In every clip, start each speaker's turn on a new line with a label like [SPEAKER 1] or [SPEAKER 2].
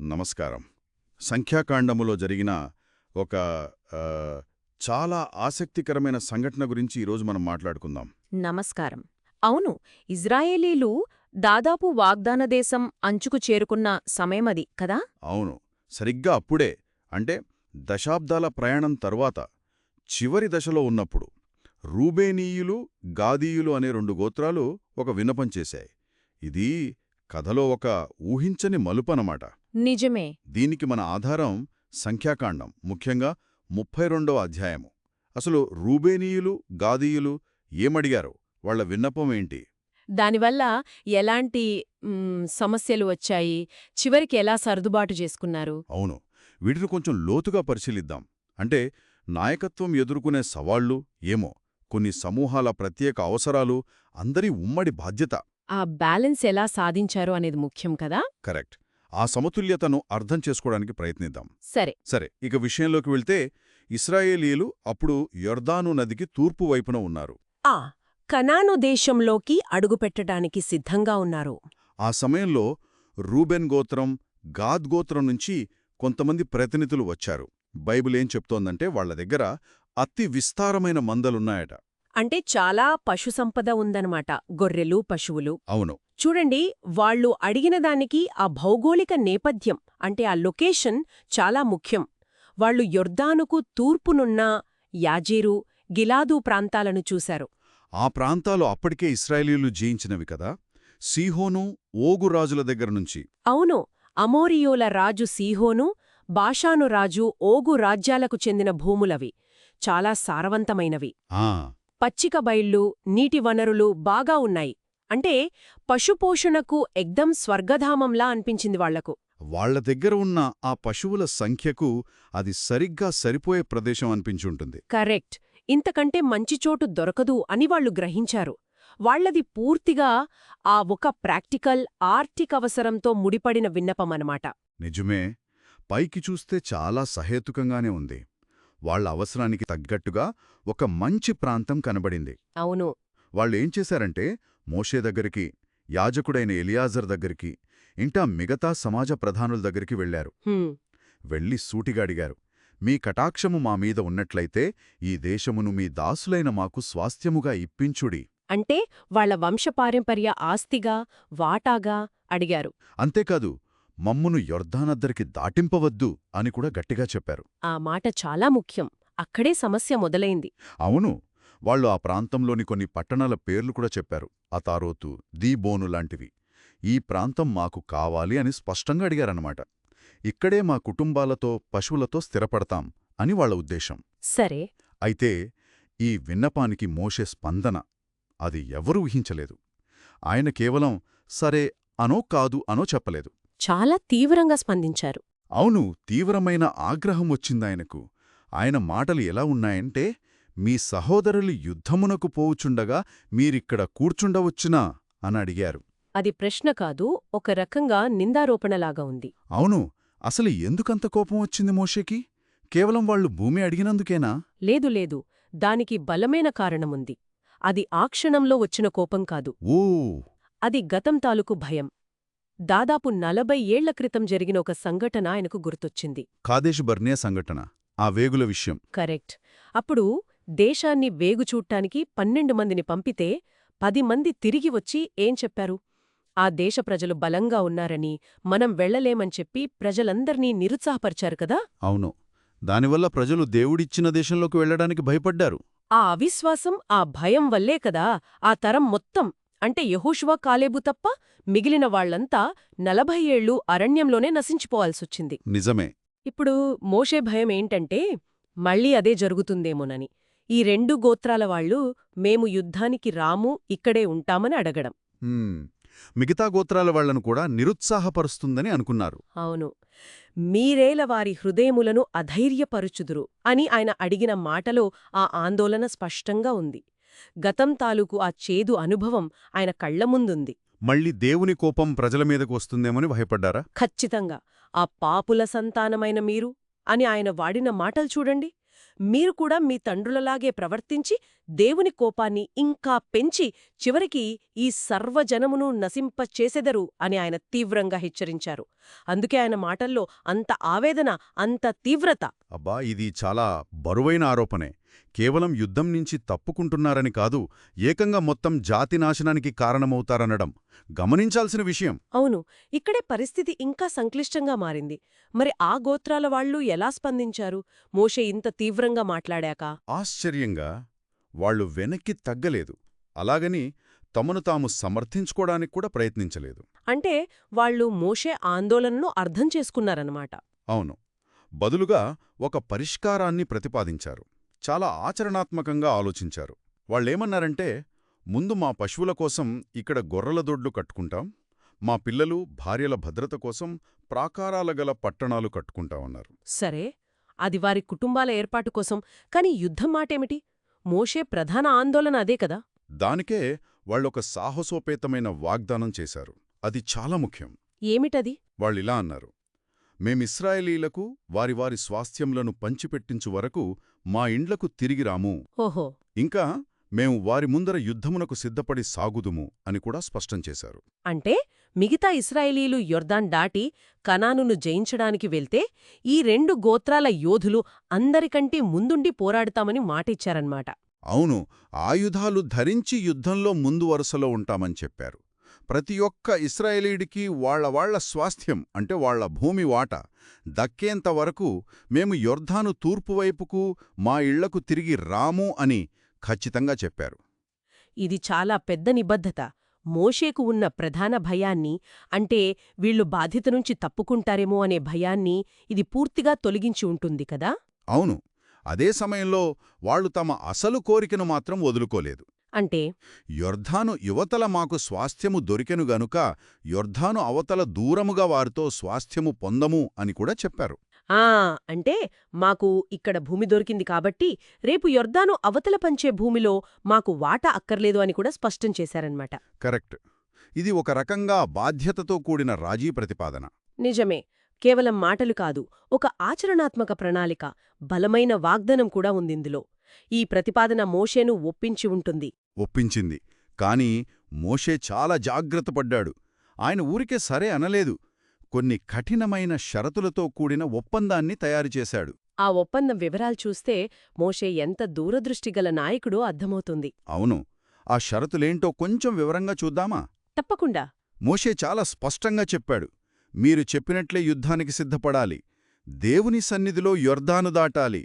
[SPEAKER 1] నమస్కారం. సంఖ్యాకాండములో జరిగిన ఒక చాలా ఆసక్తికరమైన సంఘటన గురించి ఈరోజు మనం మాట్లాడుకుందాం.
[SPEAKER 2] నమస్కారం. అవును ఇజ్రాయేలీలు దాదాపు వాగ్దాన దేశం అంచుకు చేరుకున్న సమయమది కదా?
[SPEAKER 1] అవును. సరిగ్గా అప్పుడే అంటే దశాబ్దాల ప్రయాణం తరువాత చివరి దశలో ఉన్నప్పుడు రూబేనీయులు గాదీయులు అనే రెండు గోత్రాలు ఒక విన్నపం చేశాయి. ఇది కథలో ఒక ఊహించని మలుపనమాట.
[SPEAKER 2] నిజమే.
[SPEAKER 1] దీనికి మన ఆధారం సంఖ్యాకాండం ముఖ్యంగా ముప్పై రెండవ అధ్యాయము. అసలు రూబేనీయులు గాదీయులు ఏమడిగారు వాళ్ళ విన్నపం ఏంటి?
[SPEAKER 2] దానివల్ల ఎలాంటి సమస్యలు వచ్చాయి? చివరికి ఎలా సర్దుబాటు చేసుకున్నారు?
[SPEAKER 1] అవును. వీటిని కొంచెం లోతుగా పరిశీలిద్దాం. అంటే నాయకత్వం ఎదుర్కొనే సవాళ్ళు ఏమో కొన్ని సమూహాల ప్రత్యేక అవసరాలు అందరి ఉమ్మడి బాధ్యత.
[SPEAKER 2] ఆ బ్యాలెన్స్ ఎలా సాధించారు అనేది ముఖ్యం కదా?
[SPEAKER 1] కరెక్ట్. ఆ సమతుల్యతను అర్థం చేసుకోవడానికి ప్రయత్నిద్దాం.
[SPEAKER 2] సరే.
[SPEAKER 1] సరే ఇక విషయంలోకి వెళ్తే ఇస్రాయేలీలు అప్పుడు యొర్దాను నదికి తూర్పు వైపున ఉన్నారు.
[SPEAKER 3] ఆ కనాను దేశంలోకి అడుగుపెట్టడానికి సిద్ధంగా ఉన్నారు.
[SPEAKER 1] ఆ సమయంలో రూబెన్ గోత్రం గాద్ గోత్రం నుంచి కొంతమంది ప్రతినిధులు వచ్చారు. బైబిల్ ఏం చెప్తోందంటే వాళ్ళ దగ్గర అతి విస్తారమైన మందలున్నాయట.
[SPEAKER 3] అంటే చాలా పశుసంపద ఉందన్నమాట. గొర్రెలు పశువులు.
[SPEAKER 1] అవును.
[SPEAKER 3] చూడండి వాళ్ళు అడిగిన దానికి ఆ భౌగోళిక నేపథ్యం అంటే ఆ లొకేషన్ చాలా ముఖ్యం. వాళ్ళు యొర్దానుకు తూర్పునున్న యాజీరు గిలాదు ప్రాంతాలను చూశారు.
[SPEAKER 1] ఆ ప్రాంతాలు అప్పటికే ఇస్రాయేలీలు జయించినవి కదా? సీహోను ఓగు రాజుల దగ్గర నుంచి.
[SPEAKER 3] అవును అమోరియోల రాజు సీహోను బాషాను రాజు ఓగు రాజ్యాలకు చెందిన భూములవి. చాలా సారవంతమైనవి. పచ్చిక బయళ్ళు నీటి వనరులు బాగా ఉన్నాయి. అంటే పశుపోషణకు ఎగ్దం స్వర్గధామంలా అనిపించింది వాళ్ళకు.
[SPEAKER 1] వాళ్ళ దగ్గర ఉన్న ఆ పశువుల సంఖ్యకు అది సరిగ్గా సరిపోయే ప్రదేశం అనిపించుంటుంది
[SPEAKER 3] కరెక్ట్. ఇంతకంటే మంచి చోటు దొరకదు అని వాళ్ళు గ్రహించారు. వాళ్ళది పూర్తిగా ఆ ఒక ప్రాక్టికల్ ఆర్టిక్ అవసరంతో ముడిపడిన విన్నపమనమాట
[SPEAKER 1] నిజమే. పైకి చూస్తే చాలా సహేతుకంగానే ఉంది. వాళ్ళ అవసరానికి తగ్గట్టుగా ఒక మంచి ప్రాంతం కనబడింది.
[SPEAKER 3] అవును.
[SPEAKER 1] వాళ్ళేం చేశారంటే మోషే దగ్గరికి యాజకుడైన ఎలియాజర్ దగ్గరికి ఇంకా మిగతా సమాజ ప్రధానుల దగ్గరికి
[SPEAKER 3] వెళ్ళారు
[SPEAKER 1] వెళ్ళి సూటిగా అడిగారు మీ కటాక్షము మా మీద ఉన్నట్లయితే ఈ దేశమును మీ దాసులైన మాకు స్వాస్థ్యముగా ఇప్పించుడి.
[SPEAKER 3] అంటే వాళ్ళ వంశపారంపర్య ఆస్తిగా వాటాగా అడిగారు.
[SPEAKER 1] అంతేకాదు మమ్మును యొర్దానద్దరికి దాటింపవద్దు అని కూడా గట్టిగా చెప్పారు.
[SPEAKER 3] ఆ మాట చాలా ముఖ్యం. అక్కడే సమస్య మొదలైంది.
[SPEAKER 1] అవును వాళ్ళు ఆ ప్రాంతంలోని కొన్ని పట్టణాల పేర్లు కూడా చెప్పారు. అతారోతు దీబోను లాంటివి. ఈ ప్రాంతం మాకు కావాలి అని స్పష్టంగా అడిగారన్నమాట. ఇక్కడే మా కుటుంబాలతో పశువులతో స్థిరపడతాం అని వాళ్ళ ఉద్దేశం.
[SPEAKER 3] సరే.
[SPEAKER 1] అయితే ఈ విన్నపానికి మోషే స్పందన. అది ఎవరూ ఊహించలేదు. ఆయన కేవలం సరే అనో కాదు అనో చెప్పలేదు.
[SPEAKER 3] చాలా తీవ్రంగా స్పందించారు.
[SPEAKER 1] అవును తీవ్రమైన ఆగ్రహం వచ్చిందాయనకు. ఆయన మాటలు ఎలా ఉన్నాయంటే మీ సహోదరులు యుద్ధమునకు పోవుచుండగా మీరిక్కడ కూర్చుండవచ్చునా? అని అడిగారు.
[SPEAKER 3] అది ప్రశ్న కాదు ఒక రకంగా నిందారోపణలాగా ఉంది.
[SPEAKER 1] అవును అసలు ఎందుకంత కోపం వచ్చింది మోషేకి? కేవలం వాళ్ళు భూమి అడిగినందుకేనా?
[SPEAKER 3] లేదు లేదు దానికి బలమైన కారణముంది. అది ఆ క్షణంలో వచ్చిన కోపం కాదు.
[SPEAKER 1] ఓ!
[SPEAKER 3] అది గతం తాలూకు భయం. దాదాపు నలభై ఏళ్ళ క్రితం జరిగిన ఒక సంఘటన ఆయనకు గుర్తొచ్చింది.
[SPEAKER 1] కాదేశ్ బర్నే సంఘటన ఆ వేగుల విషయం.
[SPEAKER 3] కరెక్ట్. అప్పుడు దేశాన్ని వేగుచూట్టానికి పన్నెండు మందిని పంపితే పది మంది తిరిగి వచ్చి ఏం చెప్పారు? ఆ దేశ ప్రజలు బలంగా ఉన్నారని మనం వెళ్ళలేమని చెప్పి ప్రజలందర్నీ నిరుత్సాహపరిచారు కదా?
[SPEAKER 1] అవును. దానివల్ల ప్రజలు దేవుడిచ్చిన దేశంలోకి వెళ్ళడానికి భయపడ్డారు.
[SPEAKER 3] ఆ అవిశ్వాసం ఆ భయం వల్లే కదా ఆ తరం మొత్తం అంటే యహోషువా కాలేబు తప్ప మిగిలిన వాళ్ళంతా నలభై ఏళ్ళు అరణ్యంలోనే నశించిపోవాల్సొచ్చింది.
[SPEAKER 1] నిజమే.
[SPEAKER 3] ఇప్పుడు మోషే భయం ఏంటంటే మళ్ళీ అదే జరుగుతుందేమోనని. ఈ రెండు గోత్రాల వాళ్ళు మేము యుద్ధానికి రాము ఇక్కడే ఉంటామని అడగడం.
[SPEAKER 1] మిగతా గోత్రాల వాళ్ళను కూడా నిరుత్సాహపరుస్తుందని అనుకున్నారు.
[SPEAKER 3] అవును. మీరేల వారి హృదయములను అధైర్యపరుచుదురు అని ఆయన అడిగిన మాటలో ఆ ఆందోళన స్పష్టంగా ఉంది. గతం తాలూకు ఆ చేదు అనుభవం ఆయన కళ్ళ ముందుంది.
[SPEAKER 1] మళ్ళీ దేవుని కోపం ప్రజల మీదకు వస్తుందేమని భయపడ్డారా?
[SPEAKER 3] ఖచ్చితంగా. ఆ పాపుల సంతానమైన మీరు అని ఆయన వాడిన మాటలు చూడండి. మీరు కూడా మీ తండ్రులలాగే ప్రవర్తించి దేవుని కోపాన్ని ఇంకా పెంచి చివరికి ఈ సర్వజనమును నశింపచేసెదరు అని ఆయన తీవ్రంగా హెచ్చరించారు. అందుకే ఆయన మాటల్లో అంత ఆవేదన అంత తీవ్రత.
[SPEAKER 1] అబ్బా ఇది చాలా బరువైన ఆరోపణే. కేవలం యుద్ధం నుంచి తప్పుకుంటున్నారని కాదు ఏకంగా మొత్తం జాతి నాశనానికి కారణమవుతారనడం. గమనించాల్సిన విషయం.
[SPEAKER 3] అవును ఇక్కడే పరిస్థితి ఇంకా సంక్లిష్టంగా మారింది. మరి ఆ గోత్రాల వాళ్ళు ఎలా స్పందించారు? మోషే ఇంత తీవ్రంగా మాట్లాడాక?
[SPEAKER 1] ఆశ్చర్యంగా వాళ్ళు వెనక్కి తగ్గలేదు. అలాగని తమను తాము సమర్థించుకోవడానికి కూడా ప్రయత్నించలేదు.
[SPEAKER 3] అంటే వాళ్ళు మోషే ఆందోళనను అర్థం చేసుకున్నారన్నమాట.
[SPEAKER 1] అవును. బదులుగా ఒక పరిష్కారాన్ని ప్రతిపాదించారు. చాలా ఆచరణాత్మకంగా ఆలోచించారు. వాళ్ళేమన్నారంటే ముందు మా పశువుల కోసం ఇక్కడ గొర్రెల దొడ్లు కట్టుకుంటాం మా పిల్లలు భార్యల భద్రత కోసం ప్రాకారాల గల పట్టణాలు కట్టుకుంటామన్నారు
[SPEAKER 3] సరే అది వారి కుటుంబాల ఏర్పాటు కోసం కాని యుద్ధం మాటేమిటి? మోషే ప్రధాన ఆందోళన అదే కదా?
[SPEAKER 1] దానికే వాళ్ళొక సాహసోపేతమైన వాగ్దానం చేశారు. అది చాలా ముఖ్యం.
[SPEAKER 3] ఏమిటది?
[SPEAKER 1] వాళ్ళిలా అన్నారు మేమిస్రాయేలీలకు వారి వారి స్వాస్థ్యములను పంచిపెట్టించు వరకు మా ఇండ్లకు తిరిగి రాము.
[SPEAKER 3] ఓహో.
[SPEAKER 1] ఇంకా మేము వారి ముందర యుద్ధమునకు సిద్ధపడి సాగుదుము అని కూడా స్పష్టం చేశారు.
[SPEAKER 3] అంటే మిగతా ఇస్రాయేలీలు యొర్దాన్ దాటి కనానును జయించడానికి వెళ్తే ఈ రెండు గోత్రాల యోధులు అందరికంటే ముందుండి పోరాడుతామని మాటిచ్చారన్మాట
[SPEAKER 1] అవును ఆయుధాలు ధరించి యుద్ధంలో ముందు వరుసలో ఉంటామని చెప్పారు. ప్రతి ఒక్క ఇస్రాయేలీడికి వాళ్ళ వాళ్ళ స్వాస్థ్యం అంటే వాళ్ళ భూమి వాట. దక్కేంత వరకు మేము యొర్ధాను తూర్పువైపుకు మా ఇళ్ళకు తిరిగి రాము అని ఖచ్చితంగా చెప్పారు.
[SPEAKER 3] ఇది చాలా పెద్ద నిబద్ధత. మోషేకు ఉన్న ప్రధాన భయాన్ని అంటే వీళ్ళు బాధ్యత నుంచి తప్పుకుంటారేమో అనే భయాన్ని ఇది పూర్తిగా తొలగించి ఉంటుంది కదా?
[SPEAKER 1] అవును. అదే సమయంలో వాళ్ళు తమ అసలు కోరికను మాత్రం వదులుకోలేదు.
[SPEAKER 3] అంటే?
[SPEAKER 1] యొర్ధాను యువతల మాకు స్వాస్థ్యము దొరికెను గనుక యొర్ధాను అవతల దూరముగా వారితో స్వాస్థ్యము పొందము అని కూడా చెప్పారు.
[SPEAKER 3] ఆ అంటే మాకు ఇక్కడ భూమి దొరికింది కాబట్టి రేపు యొర్దాను అవతల పంచే భూమిలో మాకు వాటా అక్కర్లేదు అని కూడా స్పష్టం చేశారన్మాట
[SPEAKER 1] కరెక్ట్. ఇది ఒక రకంగా బాధ్యతతో కూడిన రాజీ ప్రతిపాదన.
[SPEAKER 3] నిజమే. కేవలం మాటలు కాదు ఒక ఆచరణాత్మక ప్రణాళిక బలమైన వాగ్దానం కూడా ఉందిందులో ఈ ప్రతిపాదన మోషేను ఒప్పించి ఉంటుంది.
[SPEAKER 1] ఒప్పించింది. కాని మోషే చాలా జాగ్రత్త పడ్డాడు. ఆయన ఊరికే సరే అనలేదు. కొన్ని కఠినమైన షరతులతో కూడిన ఒప్పందాన్ని తయారుచేశాడు
[SPEAKER 3] ఆ ఒప్పందం వివరాలు చూస్తే మోషే ఎంత దూరదృష్టిగల నాయకుడో అర్థమవుతుంది.
[SPEAKER 1] అవును. ఆ షరతులేంటో కొంచెం వివరంగా చూద్దామా?
[SPEAKER 3] తప్పకుండా.
[SPEAKER 1] మోషే చాలా స్పష్టంగా చెప్పాడు. మీరు చెప్పినట్లే యుద్ధానికి సిద్ధపడాలి. దేవుని సన్నిధిలో యొర్దాను దాటాలి.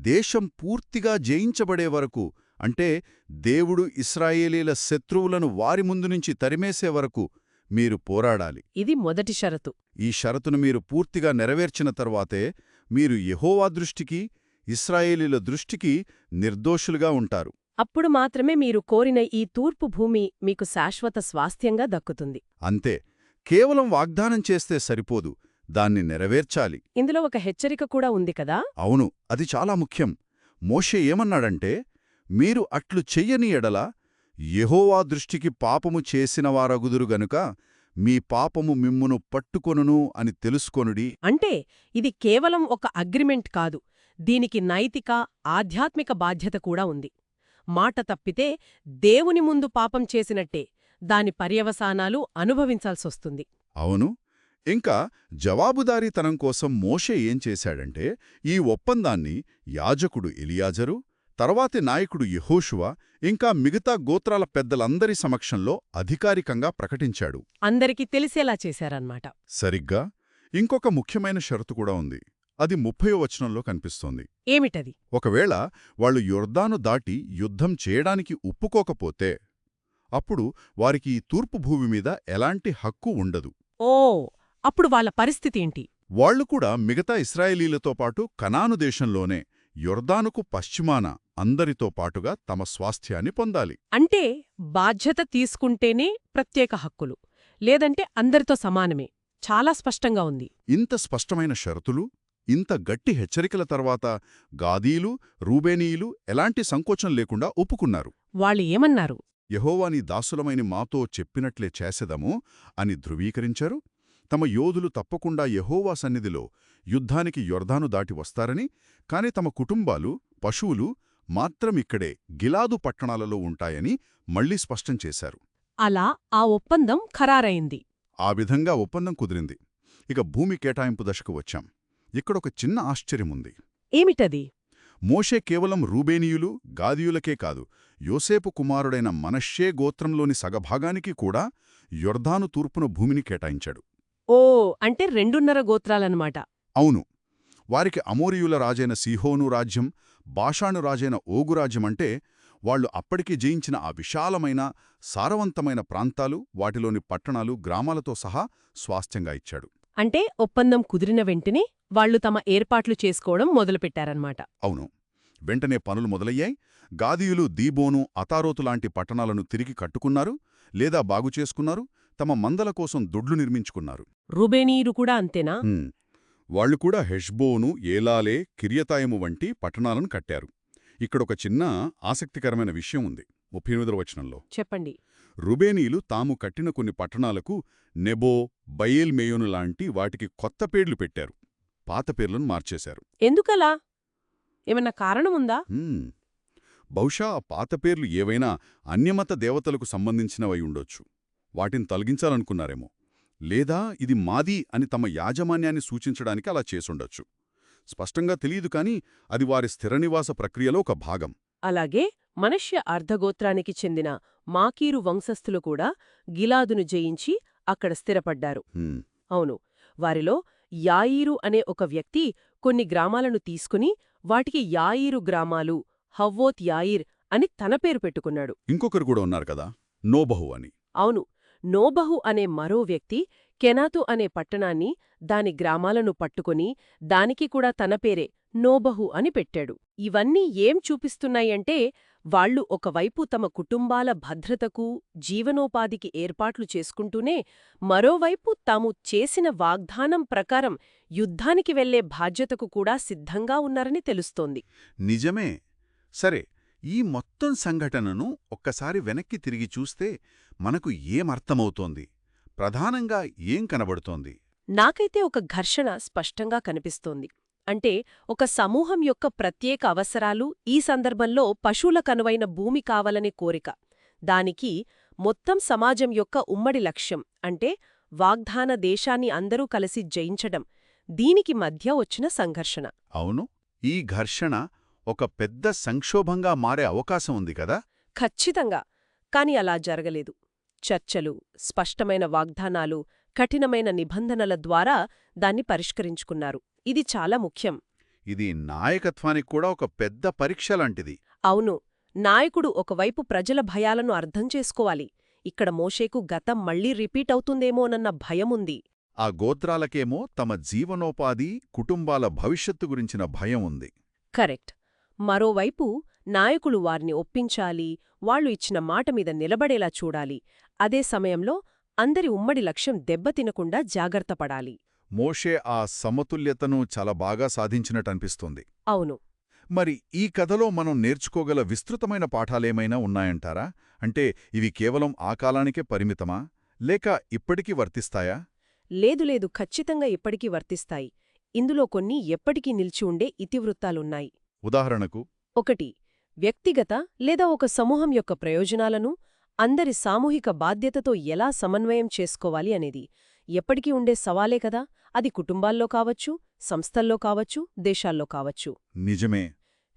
[SPEAKER 1] దేశం పూర్తిగా జయించబడే వరకు అంటే దేవుడు ఇస్రాయేలీల శత్రువులను వారి ముందు నుంచి తరిమేసే వరకు మీరు పోరాడాలి.
[SPEAKER 3] ఇది మొదటి షరతు.
[SPEAKER 1] ఈ షరతును మీరు పూర్తిగా నెరవేర్చిన తర్వాతే మీరు యెహోవా దృష్టికి ఇస్రాయేలీల దృష్టికి నిర్దోషులుగా ఉంటారు.
[SPEAKER 3] అప్పుడు మాత్రమే మీరు కోరిన ఈ తూర్పు భూమి మీకు శాశ్వత స్వాస్థ్యంగా దక్కుతుంది.
[SPEAKER 1] అంతే. కేవలం వాగ్దానం చేస్తే సరిపోదు. దాన్ని నెరవేర్చాలి.
[SPEAKER 3] ఇందులో ఒక హెచ్చరిక కూడా ఉంది కదా?
[SPEAKER 1] అవును అది చాలా ముఖ్యం. మోషే ఏమన్నాడంటే మీరు అట్లు చెయ్యని ఎడల యెహోవా దృష్టికి పాపము చేసినవారగుదురు గనుక మీ పాపము మిమ్మును పట్టుకొనును అని తెలుసుకొనుడి.
[SPEAKER 3] అంటే ఇది కేవలం ఒక అగ్రిమెంట్ కాదు. దీనికి నైతిక ఆధ్యాత్మిక బాధ్యత కూడా ఉంది. మాట తప్పితే దేవుని ముందు పాపం చేసినట్టే దాని పర్యవసానాలు అనుభవించాల్సొస్తుంది.
[SPEAKER 1] అవును. ఇంకా జవాబుదారీతనం కోసం మోషే ఏం చేశాడంటే ఈ ఒప్పందాన్ని యాజకుడు ఎలియాజరు తర్వాతి నాయకుడు యెహోషువ ఇంకా మిగతా గోత్రాల పెద్దలందరి సమక్షంలో అధికారికంగా ప్రకటించాడు.
[SPEAKER 3] అందరికీ తెలిసేలా చేశారన్నమాట.
[SPEAKER 1] సరిగ్గా? ఇంకొక ముఖ్యమైన షరతు కూడా ఉంది. అది ముప్పయో వచనంలో కనిపిస్తోంది.
[SPEAKER 3] ఏమిటది?
[SPEAKER 1] ఒకవేళ వాళ్ళు యొర్దాను దాటి యుద్ధం చేయడానికి ఒప్పుకోకపోతే అప్పుడు వారికి ఈ తూర్పు భూమి మీద ఎలాంటి హక్కు ఉండదు.
[SPEAKER 3] ఓ! అప్పుడు వాళ్ళ పరిస్థితి ఏంటి?
[SPEAKER 1] వాళ్ళు కూడా మిగతా ఇస్రాయేలీలతో పాటు కనాను దేశంలోనే యొర్దానుకు పశ్చిమాన అందరితో పాటుగా తమ స్వాస్థ్యాన్ని పొందాలి.
[SPEAKER 3] అంటే బాధ్యత తీసుకుంటేనే ప్రత్యేక హక్కులు లేదంటే అందరితో సమానమే. చాలా స్పష్టంగా ఉంది.
[SPEAKER 1] ఇంత స్పష్టమైన షరతులు ఇంత గట్టి హెచ్చరికల తర్వాత గాదీలు రూబేనీయులు ఎలాంటి సంకోచం లేకుండా ఒప్పుకున్నారు.
[SPEAKER 3] వాళ్ళు ఏమన్నారు?
[SPEAKER 1] యహోవాని దాసులమైన మాతో చెప్పినట్లే చేసెదము అని ధృవీకరించారు తమ యోధులు తప్పకుండా యెహోవా సన్నిధిలో యుద్ధానికి యొర్దాను దాటి వస్తారని కాని తమ కుటుంబాలు పశువులు మాత్రమిక్కడే గిలాదు పట్టణాలలో ఉంటాయని మళ్ళీ స్పష్టం చేశారు.
[SPEAKER 3] అలా ఆ ఒప్పందం ఖరారైంది.
[SPEAKER 1] ఆ విధంగా ఒప్పందం కుదిరింది. ఇక భూమి కేటాయింపు దశకు వచ్చాం. ఇక్కడొక చిన్న ఆశ్చర్యముంది.
[SPEAKER 3] ఏమిటది?
[SPEAKER 1] మోషే కేవలం రూబేనీయులు గాదీయులకే కాదు యోసేపు కుమారుడైన మనష్షే గోత్రంలోని సగభాగానికి కూడా యొర్దాను తూర్పున భూమిని కేటాయించాడు.
[SPEAKER 3] ఓ అంటే రెండున్నర గోత్రాలన్నమాట.
[SPEAKER 1] అవును. వారికి అమోరియుల రాజైన సీహోను రాజ్యం బాషాను రాజైన ఓగు రాజ్యం అంటే వాళ్ళు అప్పటికి జయించిన ఆ విశాలమైన సారవంతమైన ప్రాంతాలు వాటిలోని పట్టణాలు గ్రామాలతో సహా స్వాస్థ్యంగా ఇచ్చాడు.
[SPEAKER 3] అంటే ఒప్పందం కుదిరిన వెంటనే వాళ్ళు తమ ఏర్పాట్లు చేసుకోవడం మొదలుపెట్టారన్నమాట.
[SPEAKER 1] అవును. వెంటనే పనులు మొదలయ్యాయి. గాదీయులు దీబోను అతారోతు లాంటి పట్టణాలను తిరిగి కట్టుకున్నారు లేదా బాగుచేసుకున్నారు తమ మందల కోసం దొడ్లు నిర్మించుకున్నారు.
[SPEAKER 3] రుబేనీయులు కూడా అంతేనా.
[SPEAKER 1] వాళ్ళు కూడా హెష్బోను ఏలాలే కిరియతాయము వంటి పట్టణాలను కట్టారు. ఇక్కడొక చిన్న ఆసక్తికరమైన విషయం ఉంది ముప్పై ఎనిమిదవ వచనంలో.
[SPEAKER 3] చెప్పండి.
[SPEAKER 1] రుబేనీలు తాము కట్టిన కొన్ని పట్టణాలకు నెబో బయేల్ మేయోను లాంటి వాటికి కొత్త పేర్లు పెట్టారు. పాత పేర్లను మార్చేశారు.
[SPEAKER 3] ఎందుకలా? ఏమన్నా కారణముందా.
[SPEAKER 1] బహుశా ఆ పాత పేర్లు ఏవైనా అన్యమత దేవతలకు సంబంధించినవై ఉండొచ్చు. వాటిని తొలగించాలనుకున్నారేమో. లేదా ఇది మాది అని తమ యాజమాన్యాన్ని సూచించడానికి అలా చేసుండొచ్చు. స్పష్టంగా తెలియదు కాని అది వారి స్థిరనివాస ప్రక్రియలో ఒక భాగం.
[SPEAKER 3] అలాగే మనష్య అర్ధగోత్రానికి చెందిన మాకీరు వంశస్థులు కూడా గిలాదును జయించి అక్కడ స్థిరపడ్డారు. అవును వారిలో యాయీరు అనే ఒక వ్యక్తి కొన్ని గ్రామాలను తీసుకుని వాటికి యాయీరు గ్రామాలు హవ్వోత్ యాయిర్ అని తన పేరు పెట్టుకున్నాడు.
[SPEAKER 1] ఇంకొకరు కూడా ఉన్నారు కదా నోబహు అని.
[SPEAKER 3] అవును నోబహు అనే మరో వ్యక్తి కెనాతు అనే పట్టణాన్ని దాని గ్రామాలను పట్టుకుని దానికి కూడా తన పేరే నోబహు అని పెట్టాడు. ఇవన్నీ ఏం చూపిస్తున్నాయంటే వాళ్ళు ఒకవైపు తమ కుటుంబాల భద్రతకు జీవనోపాధికి ఏర్పాట్లు చేసుకుంటూనే మరోవైపు తాము చేసిన వాగ్దానం ప్రకారం యుద్ధానికి వెళ్ళే బాధ్యతకు కూడా సిద్ధంగా ఉన్నారని తెలుస్తోంది.
[SPEAKER 1] నిజమే. సరే ఈ మొత్తం సంఘటనను ఒక్కసారి వెనక్కి తిరిగి చూస్తే మనకు ఏమర్థమవుతోంది ప్రధానంగా ఏం కనబడుతోంది?
[SPEAKER 3] నాకైతే ఒక ఘర్షణ స్పష్టంగా కనిపిస్తోంది. అంటే ఒక సమూహం యొక్క ప్రత్యేక అవసరాలు ఈ సందర్భంలో పశువుల కనువైన భూమి కావాలనే కోరిక. దానికి మొత్తం సమాజం యొక్క ఉమ్మడి లక్ష్యం అంటే వాగ్దాన దేశాన్ని అందరూ కలిసి జయించడం దీనికి మధ్య వచ్చిన సంఘర్షణ.
[SPEAKER 1] అవును ఈ ఘర్షణ ఒక పెద్ద సంక్షోభంగా మారే అవకాశం ఉంది కదా?
[SPEAKER 3] ఖచ్చితంగా. కాని అలా జరగలేదు. చర్చలు స్పష్టమైన వాగ్దానాలు కఠినమైన నిబంధనల ద్వారా దాన్ని పరిష్కరించుకున్నారు. ఇది చాలా ముఖ్యం.
[SPEAKER 1] ఇది నాయకత్వానికి కూడా ఒక పెద్ద పరీక్ష లాంటిది.
[SPEAKER 3] అవును. నాయకుడు ఒకవైపు ప్రజల భయాలను అర్థం చేసుకోవాలి. ఇక్కడ మోషేకు గతం మళ్ళీ రిపీట్ అవుతుందేమోనన్న భయముంది
[SPEAKER 1] ఆ గోత్రాలకేమో తమ జీవనోపాధి కుటుంబాల భవిష్యత్తు గురించిన భయం ఉంది.
[SPEAKER 3] కరెక్ట్. మరోవైపు నాయకులు వారిని ఒప్పించాలి వాళ్ళు ఇచ్చిన మాట మీద నిలబడేలా చూడాలి. అదే సమయంలో అందరి ఉమ్మడి లక్ష్యం దెబ్బతినకుండా జాగ్రత్తపడాలి
[SPEAKER 1] మోషే ఆ సమతుల్యతను చాలా బాగా సాధించినట్టనిపిస్తోంది
[SPEAKER 3] అవును.
[SPEAKER 1] మరి ఈ కథలో మనం నేర్చుకోగల విస్తృతమైన పాఠాలేమైనా ఉన్నాయంటారా? అంటే ఇవి కేవలం ఆ కాలానికే పరిమితమా? లేక ఇప్పటికీ వర్తిస్తాయా?
[SPEAKER 3] లేదు లేదు ఖచ్చితంగా ఇప్పటికీ వర్తిస్తాయి. ఇందులో కొన్ని ఎప్పటికీ నిలిచి ఉండే ఇతివృత్తాలున్నాయి.
[SPEAKER 1] ఉదాహరణకు
[SPEAKER 3] ఒకటి వ్యక్తిగత లేదా ఒక సమూహం యొక్క ప్రయోజనాలను అందరి సామూహిక బాధ్యతతో ఎలా సమన్వయం చేసుకోవాలి అనేది. ఎప్పటికీ ఉండే సవాలే కదా అది కుటుంబాల్లో కావచ్చు సంస్థల్లో కావచ్చు దేశాల్లో కావచ్చు.
[SPEAKER 1] నిజమే.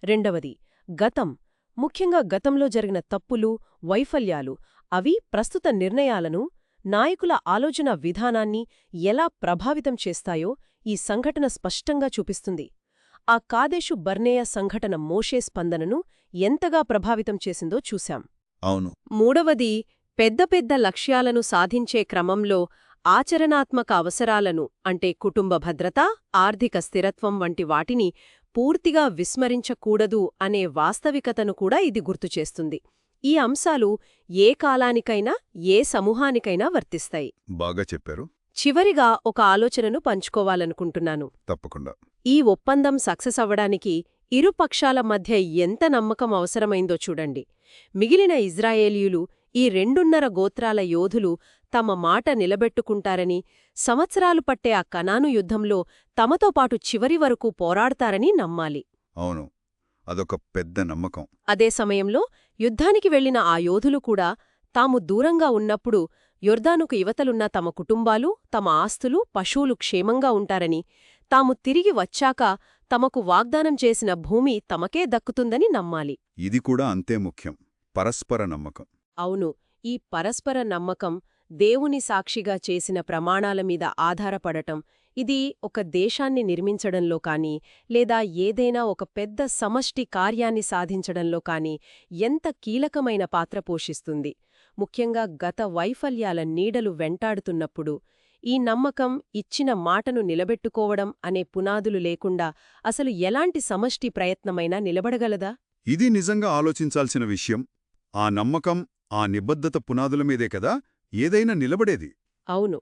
[SPEAKER 3] రెండవది గతం. ముఖ్యంగా గతంలో జరిగిన తప్పులు వైఫల్యాలు అవి ప్రస్తుత నిర్ణయాలను నాయకుల ఆలోచన విధానాన్ని ఎలా ప్రభావితం చేస్తాయో ఈ సంఘటన స్పష్టంగా చూపిస్తుంది. ఆ కాదేశు బర్నేయ సంఘటన మోషే స్పందనను ఎంతగా ప్రభావితం చేసిందో చూశాం.
[SPEAKER 1] అవును.
[SPEAKER 3] మూడవది పెద్ద పెద్ద లక్ష్యాలను సాధించే క్రమంలో ఆచరణాత్మక అవసరాలను అంటే కుటుంబ భద్రత ఆర్థిక స్థిరత్వం వంటి వాటిని పూర్తిగా విస్మరించకూడదు అనే వాస్తవికతను కూడా ఇది గుర్తుచేస్తుంది ఈ అంశాలు ఏ కాలానికైనా ఏ సమూహానికైనా వర్తిస్తాయి.
[SPEAKER 1] బాగా చెప్పారు.
[SPEAKER 3] చివరిగా ఒక ఆలోచనను పంచుకోవాలనుకుంటున్నాను.
[SPEAKER 1] తప్పకుండా.
[SPEAKER 3] ఈ ఒప్పందం సక్సెస్ అవ్వడానికి ఇరు పక్షాల మధ్య ఎంత నమ్మకం అవసరమైందో చూడండి. మిగిలిన ఇజ్రాయేలీయులు ఈ రెండున్నర గోత్రాల యోధులు తమ మాట నిలబెట్టుకుంటారని సంవత్సరాలు పట్టే ఆ కనాను యుద్ధంలో తమతో పాటు చివరి వరకు పోరాడతారని నమ్మాలి.
[SPEAKER 1] అవును. అదొక పెద్ద నమ్మకం.
[SPEAKER 3] అదే సమయంలో యుద్ధానికి వెళ్ళిన ఆ యోధులు కూడా తాము దూరంగా ఉన్నప్పుడు యొర్దానుకు ఇవతలున్న తమ కుటుంబాలు తమ ఆస్తులు పశువులు క్షేమంగా ఉంటారని తాము తిరిగి వచ్చాక తమకు వాగ్దానం చేసిన భూమి తమకే దక్కుతుందని నమ్మాలి.
[SPEAKER 1] ఇది కూడా అంతే ముఖ్యం. పరస్పర నమ్మకం.
[SPEAKER 3] అవును ఈ పరస్పర నమ్మకం దేవుని సాక్షిగా చేసిన ప్రమాణాల మీద ఆధారపడటం ఇది ఒక దేశాన్ని నిర్మించడంలో కాని లేదా ఏదైనా ఒక పెద్ద సమష్టి కార్యాన్ని సాధించడంలో కాని ఎంత కీలకమైన పాత్ర పోషిస్తుంది. ముఖ్యంగా గత వైఫల్యాల నీడలు వెంటాడుతున్నప్పుడు ఈ నమ్మకం ఇచ్చిన మాటను నిలబెట్టుకోవడం అనే పునాదులు లేకుండా అసలు ఎలాంటి సమష్టి ప్రయత్నమైనా నిలబడగలదా?
[SPEAKER 1] ఇది నిజంగా ఆలోచించాల్సిన విషయం. ఆ నమ్మకం ఆ నిబద్ధత పునాదుల మీదే కదా? ఏదైనా నిలబడేది.
[SPEAKER 3] అవును.